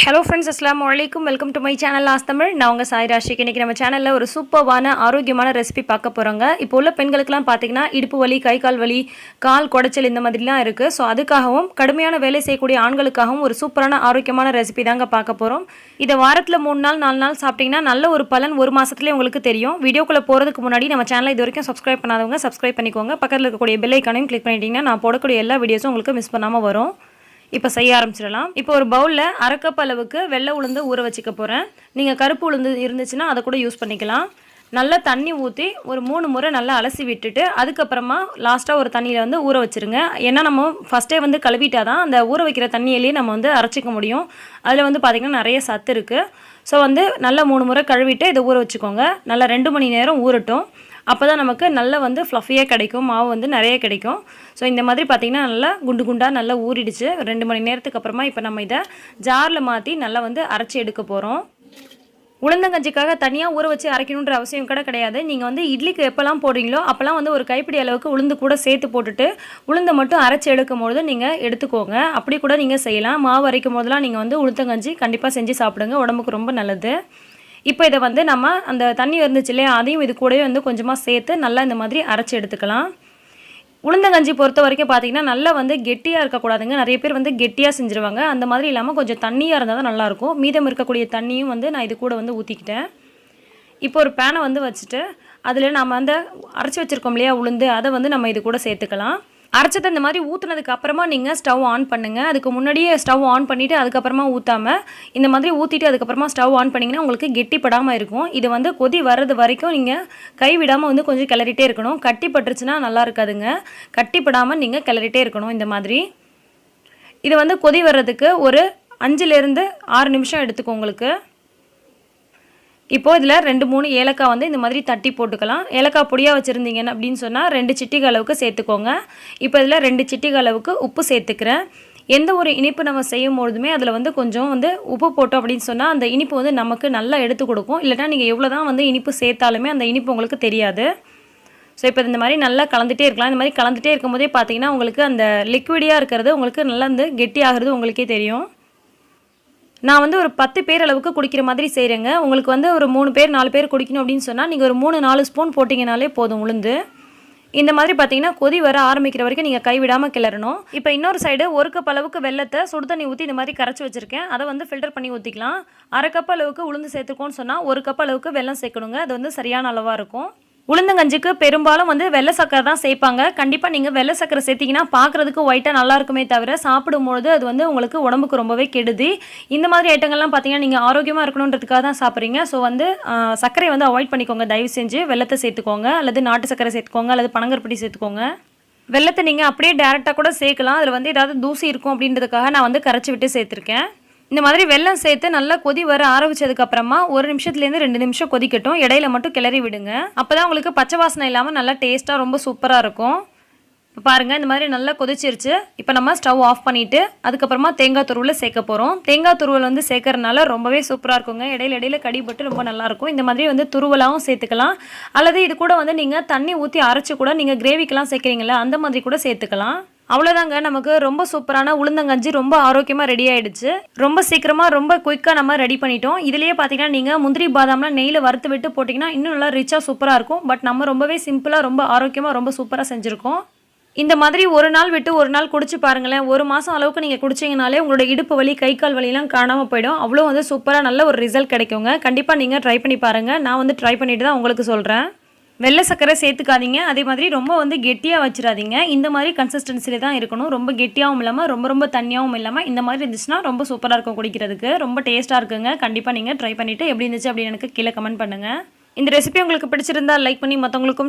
Hello friends அஸ்லாம் வலைக்கும் welcome to my channel last Tamil நான் உங்கள் சாய் ராஷிக் இன்றைக்கி நம்ம சேனலில் ஒரு சூப்பர்வான ஆரோக்கியமான ரெசிபி பார்க்க போகிறோங்க இப்போ உள்ள பெண்களுக்கெல்லாம் பார்த்தீங்கன்னா இடுப்பு வலி கை கால் வலி கால் குடைச்சல் இந்த மாதிரிலாம் இருக்குது ஸோ அதுக்காகவும் கடுமையான வேலை செய்யக்கூடிய ஆண்களுக்காகவும் ஒரு சூப்பரான ஆரோக்கியமான ரெசிபி தாங்க பார்க்க போகிறோம் இதை வாரத்தில் மூணு நாள் நாலு நாள் சாப்பிட்டிங்கன்னா நல்ல ஒரு பலன் ஒரு மாதத்துலேயே உங்களுக்கு தெரியும். வீடியோக்குள்ளே போகிறதுக்கு முன்னாடி நம்ம சேனலை இது வரைக்கும் சப்ஸ்கிரைப் பண்ணாதவங்க சப்ஸ்கிரைப் பண்ணிக்கோங்க. பக்கத்தில் இருக்கக்கூடிய பெல் ஐக்கானையும் கிளிக் பண்ணிட்டீங்கன்னா நான் போடக்கூடிய எல்லா வீடியோஸும் உங்களுக்கு மிஸ் பண்ணாமல் வரும். இப்போ செய்ய ஆரம்பிச்சிடலாம். இப்போ ஒரு பவுலில் அரைக்கப்பளவுக்கு அளவுக்கு வெள்ளை உளுந்து ஊற வச்சுக்க போகிறேன் நீங்கள் கருப்பு உளுந்து இருந்துச்சுன்னா அதை கூட யூஸ் பண்ணிக்கலாம். நல்லா தண்ணி ஊற்றி ஒரு மூணு முறை நல்லா அலசி விட்டுட்டு அதுக்கப்புறமா லாஸ்ட்டாக ஒரு தண்ணியில் வந்து ஊற வச்சுருங்க. ஏன்னா நம்ம ஃபஸ்ட்டே வந்து கழுவிட்டா தான் அந்த ஊற வைக்கிற தண்ணியிலேயே நம்ம வந்து அரைச்சிக்க முடியும். அதில் வந்து பார்த்திங்கன்னா நிறைய சத்து இருக்குது ஸோ வந்து நல்லா மூணு முறை கழுவிட்டு இதை ஊற வச்சுக்கோங்க. நல்லா ரெண்டு மணி நேரம் ஊறட்டும். அப்போ தான் நமக்கு நல்ல வந்து ஃப்ளஃபியாக கிடைக்கும். மாவு வந்து நிறைய கிடைக்கும். ஸோ இந்த மாதிரி பார்த்திங்கன்னா நல்லா குண்டு குண்டாக நல்லா ஊறிடுச்சு. ரெண்டு மணி நேரத்துக்கு அப்புறமா இப்போ நம்ம இதை ஜாரில் மாற்றி நல்லா வந்து அரைச்சி எடுக்க போகிறோம் உளுந்தங்கஞ்சிக்காக தனியாக ஊற வச்சு அரைக்கணுன்ற அவசியம் கூட கிடையாது. நீங்கள் வந்து இட்லிக்கு எப்போல்லாம் போடுறீங்களோ அப்போல்லாம் வந்து ஒரு கைப்பிடி அளவுக்கு உளுந்து கூட சேர்த்து போட்டுட்டு உளுந்தை மட்டும் அரைச்சி எடுக்கும் பொழுது நீங்கள் எடுத்துக்கோங்க. அப்படி கூட நீங்கள் செய்யலாம். மாவு அரைக்கும் போதெல்லாம் நீங்கள் வந்து உளுந்தங்கஞ்சி கண்டிப்பாக செஞ்சு சாப்பிடுங்க. உடம்புக்கு ரொம்ப நல்லது. இப்போ இதை வந்து நம்ம அந்த தண்ணி இருந்துச்சு இல்லையா அதையும் இது கூடவே வந்து கொஞ்சமாக சேர்த்து நல்லா இந்த மாதிரி அரைச்சி எடுத்துக்கலாம். உளுந்தங்கஞ்சி பொறுத்த வரைக்கும் பார்த்தீங்கன்னா நல்லா வந்து கெட்டியாக இருக்கக்கூடாதுங்க. நிறைய பேர் வந்து கெட்டியாக செஞ்சுருவாங்க. அந்த மாதிரி இல்லாமல் கொஞ்சம் தண்ணியாக இருந்தால் தான் நல்லாயிருக்கும். மீதம் இருக்கக்கூடிய தண்ணியும் வந்து நான் இது கூட வந்து ஊற்றிக்கிட்டேன் இப்போ ஒரு பேனை வந்து வச்சுட்டு அதில் நம்ம அந்த அரைச்சி வச்சுருக்கோம் இல்லையா உளுந்து அதை வந்து நம்ம இது கூட சேர்த்துக்கலாம். அரைச்சது இந்த மாதிரி ஊற்றுனதுக்கு அப்புறமா நீங்கள் ஸ்டவ் ஆன் பண்ணுங்கள் அதுக்கு முன்னாடியே ஸ்டவ் ஆன் பண்ணிவிட்டு அதுக்கப்புறமா ஊற்றாமல் இந்த மாதிரி ஊற்றிட்டு அதுக்கப்புறமா ஸ்டவ் ஆன் பண்ணிங்கன்னா உங்களுக்கு கெட்டிப்படாமல் இருக்கும். இது வந்து கொதி வர்றது வரைக்கும் நீங்கள் கை விடாமல் வந்து கொஞ்சம் கிளறிட்டே இருக்கணும். கட்டி பட்டுருச்சுன்னா நல்லா இருக்காதுங்க. கட்டிப்படாமல் நீங்கள் கிளறிட்டே இருக்கணும் இந்த மாதிரி. இது வந்து கொதி வர்றதுக்கு ஒரு அஞ்சுலேருந்து ஆறு நிமிஷம் எடுத்துக்கும் உங்களுக்கு. இப்போது இதில் ரெண்டு மூணு ஏலக்காய் வந்து இந்த மாதிரி தட்டி போட்டுக்கலாம். ஏலக்காய் பொடியாக வச்சுருந்தீங்கன்னு அப்படின்னு சொன்னால் ரெண்டு சிட்டிகள் அளவுக்கு சேர்த்துக்கோங்க. இப்போ இதில் ரெண்டு சிட்டிகள் அளவுக்கு உப்பு சேர்த்துக்கிறேன். எந்த ஒரு இனிப்பு நம்ம செய்யும் பொழுதுமே அதில் வந்து கொஞ்சம் வந்து உப்பு போட்டோம் அப்படின்னு சொன்னால் அந்த இனிப்பு வந்து நமக்கு நல்லா எடுத்து கொடுக்கும். இல்லைனா நீங்கள் எவ்வளோ தான் வந்து இனிப்பு சேர்த்தாலுமே அந்த இனிப்பு உங்களுக்கு தெரியாது. ஸோ இப்போ இந்த மாதிரி நல்லா கலந்துகிட்டே இருக்கலாம். இந்த மாதிரி கலந்துகிட்டே இருக்கும்போதே பார்த்தீங்கன்னா உங்களுக்கு அந்த லிக்விடியாக இருக்கிறது உங்களுக்கு நல்லா வந்து கெட்டி ஆகிறது உங்களுக்கே தெரியும். நான் வந்து ஒரு பத்து பேர் அளவுக்கு குடிக்கிற மாதிரி செய்கிறேங்க உங்களுக்கு வந்து ஒரு மூணு பேர் நாலு பேர் குடிக்கணும் அப்படின்னு சொன்னால் நீங்கள் ஒரு மூணு நாலு ஸ்பூன் போட்டிங்கனாலே போதும் உளுந்து. இந்த மாதிரி பார்த்தீங்கன்னா கொதி வர ஆரம்பிக்கிற வரைக்கும் நீங்கள் கைவிடாமல் கிளறணும். இப்போ இன்னொரு சைடு ஒரு கப் அளவுக்கு வெள்ளத்தை சுடு தண்ணி ஊற்றி இந்த மாதிரி கரைச்சி வச்சுருக்கேன். அதை வந்து ஃபில்டர் பண்ணி ஊற்றிக்கலாம் அரை கப் அளவுக்கு உளுந்து சேர்த்துக்கோன்னு சொன்னால் ஒரு கப் அளவுக்கு வெள்ளம் சேர்க்கணுங்க. அது வந்து சரியான அளவாக இருக்கும். உளுந்தங்கஞ்சிக்கு பெரும்பாலும் வந்து வெள்ளை சக்கரை தான் சேர்ப்பாங்க. கண்டிப்பாக நீங்கள் வெள்ளை சக்கரை சேர்த்திங்கன்னா பார்க்குறதுக்கு ஒயிட்டாக நல்லா இருக்குமே தவிர சாப்பிடும்பொழுது அது வந்து உங்களுக்கு உடம்புக்கு ரொம்பவே கெடுது. இந்த மாதிரி ஐட்டங்கள்லாம் பார்த்தீங்கன்னா நீங்கள் ஆரோக்கியமாக இருக்கணுன்றதுக்காக தான் சாப்பிட்றீங்க. ஸோ வந்து சர்க்கரை வந்து அவாய்ட் பண்ணிக்கோங்க. தயவு செஞ்சு வெள்ளத்தை சேர்த்துக்கோங்க. அல்லது நாட்டு சர்க்கரை சேர்த்துக்கோங்க. அல்லது பனங்கற்பட்டி சேர்த்துக்கோங்க. வெள்ளத்தை நீங்கள் அப்படியே டேரெக்டாக கூட சேர்க்கலாம். அதில் வந்து ஏதாவது தூசி இருக்கும் அப்படின்றதுக்காக நான் வந்து கரைச்சி விட்டு சேர்த்துருக்கேன். இந்த மாதிரி வெள்ளம் சேர்த்து நல்லா கொதி வர ஆரம்பிச்சதுக்கு அப்புறமா ஒரு நிமிஷத்துலேருந்து ரெண்டு நிமிஷம் கொதிக்கட்டும். இடையில மட்டும் கிளறி விடுங்க. அப்போ தான் உங்களுக்கு பச்சை வாசனை இல்லாமல் நல்லா டேஸ்ட்டாக ரொம்ப சூப்பராக இருக்கும். பாருங்கள் இந்த மாதிரி நல்லா கொதிச்சிருச்சு. இப்போ நம்ம ஸ்டவ் ஆஃப் பண்ணிவிட்டு அதுக்கப்புறமா தேங்காய் துருவில் சேர்க்க போகிறோம் தேங்காய் துருவல் வந்து சேர்க்கறதுனால ரொம்பவே சூப்பராக இருக்குங்க. இடையில இடையில கடிபட்டு ரொம்ப நல்லாயிருக்கும் இந்த மாதிரி வந்து துருவலாகவும் சேர்த்துக்கலாம். அல்லது இது கூட வந்து நீங்கள் தண்ணி ஊற்றி அரைச்சி கூட நீங்கள் கிரேவிக்கெலாம் சேர்க்குறீங்களா அந்த மாதிரி கூட சேர்த்துக்கலாம். அவ்வளோதாங்க நமக்கு ரொம்ப சூப்பரான உளுந்தங்கஞ்சி ரொம்ப ஆரோக்கியமாக ரெடி ஆகிடுச்சு ரொம்ப சீக்கிரமாக ரொம்ப குயிக்காக நம்ம ரெடி பண்ணிட்டோம். இதுலேயே பார்த்தீங்கன்னா நீங்கள் முந்திரி பாதாம்லாம் நெய்யில் வறுத்து விட்டு போட்டிங்கன்னா இன்னும் நல்லா ரிச்சாக சூப்பராக இருக்கும். பட் நம்ம ரொம்பவே சிம்பிளாக ரொம்ப ஆரோக்கியமாக ரொம்ப சூப்பராக செஞ்சுருக்கோம். இந்த மாதிரி ஒரு நாள் விட்டு ஒரு நாள் குடிச்சு பாருங்களேன். ஒரு மாதம் அளவுக்கு நீங்கள் குடிச்சிங்கனாலே உங்களோட இடுப்பு வலி கை கால் வலிலாம் காணாமல் போயிடும். அவ்வளோ வந்து சூப்பராக நல்ல ஒரு ரிசல்ட் கிடைக்குங்க. கண்டிப்பாக நீங்கள் ட்ரை பண்ணி பாருங்கள் நான் வந்து ட்ரை பண்ணிவிட்டு தான் உங்களுக்கு சொல்கிறேன் வெள்ளை சர்க்கரை சேர்த்துக்காதீங்க. அதே மாதிரி ரொம்ப வந்து கெட்டியாக வச்சிடாதீங்க. இந்த மாதிரி கன்சிஸ்டன்சியில் தான் இருக்கணும். ரொம்ப கெட்டியாகவும் இல்லாமல் ரொம்ப ரொம்ப தண்ணியாகவும் இல்லாமல் இந்த மாதிரி இருந்துச்சுன்னா ரொம்ப சூப்பராக இருக்கும் குடிக்கிறதுக்கு. ரொம்ப டேஸ்ட்டாக இருக்குங்க. கண்டிப்பாக நீங்கள் ட்ரை பண்ணிவிட்டு எப்படி இருந்துச்சு அப்படின்னு எனக்கு கீழே கமெண்ட் பண்ணுங்கள் இந்த ரெசிபி உங்களுக்கு பிடிச்சிருந்தா லைக் பண்ணி மற்றவங்களுக்கும்